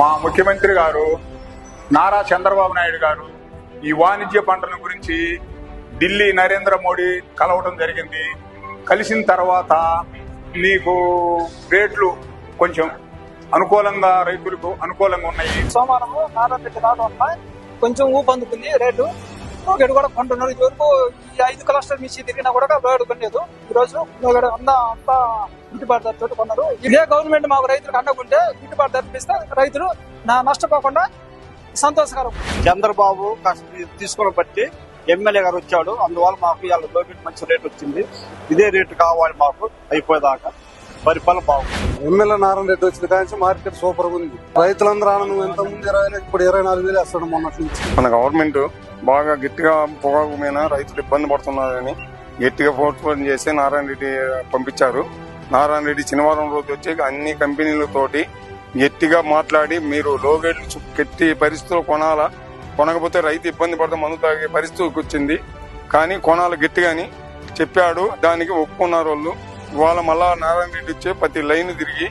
మా ముఖ్యమంత్రి గారు నారా చంద్రబాబు నాయుడు గారు ఈ వాణిజ్య పంటల గురించి ఢిల్లీ నరేంద్ర మోడీ కలవడం జరిగింది. కలిసిన తర్వాత నీకు రేట్లు కొంచెం అనుకూలంగా రైతులకు అనుకూలంగా ఉన్నాయి. సోమవారం నారాయణ రెడ్డి రావడం కొంచెం ఊపందుకుంది రేటు ఒకటి కూడా కొంటున్నారు. ఇది వరకు ఈ ఐదు క్లస్టర్ మించి తిరిగినా కూడా లోగడ ఈరోజు ఈ అంతా అంతా గిట్టుబాటు ధరతో కొన్నారు. ఇదే గవర్నమెంట్ మాకు రైతులకు అండకుంటే గిట్టుబాటు ధర ఇస్తే రైతులు నా నష్టపోకుండా సంతోషకరం. చంద్రబాబు తీసుకుని బట్టి ఎమ్మెల్యే గారు వచ్చాడు. అందువల్ల మాకు ఇవాళ లోకెట్ మంచి రేట్ వచ్చింది. ఇదే రేటు కావాలి మాకు అయిపోయేదాకా. పరిపాలన బాగుంది. ఎమ్మెల్యే నారాయణ రెడ్డి వచ్చిన కాంచి మార్కెట్ సూపర్గా ఉంది. రైతులందరూ ఆనందం ఎంత ముందు ఇరవై ఇప్పుడు ఇరవై నాలుగు వేలు వేస్తాడు మొన్నటి నుంచి. మన గవర్నమెంట్ బాగా గట్టిగా పొగాకు మీద రైతులు ఇబ్బంది పడుతున్నారని గట్టిగా ఫోర్స్ చేసి నారాయణ రెడ్డి పంపించారు. నారాయణ రెడ్డి శనివారం రోజు వచ్చి అన్ని కంపెనీలతోటి గట్టిగా మాట్లాడి మీరు లోగేట్లు చు- గట్టి పరిస్థితులు కొనాలా? కొనకపోతే రైతు ఇబ్బంది పడతాం మందు తాగే పరిస్థితికి వచ్చింది. కానీ కొనాలి గట్టిగాని చెప్పాడు. దానికి ఒప్పుకున్నారు వాళ్ళు. ఇవాళ మళ్ళా నారాయణ రెడ్డి వచ్చి ప్రతి లైన్ తిరిగి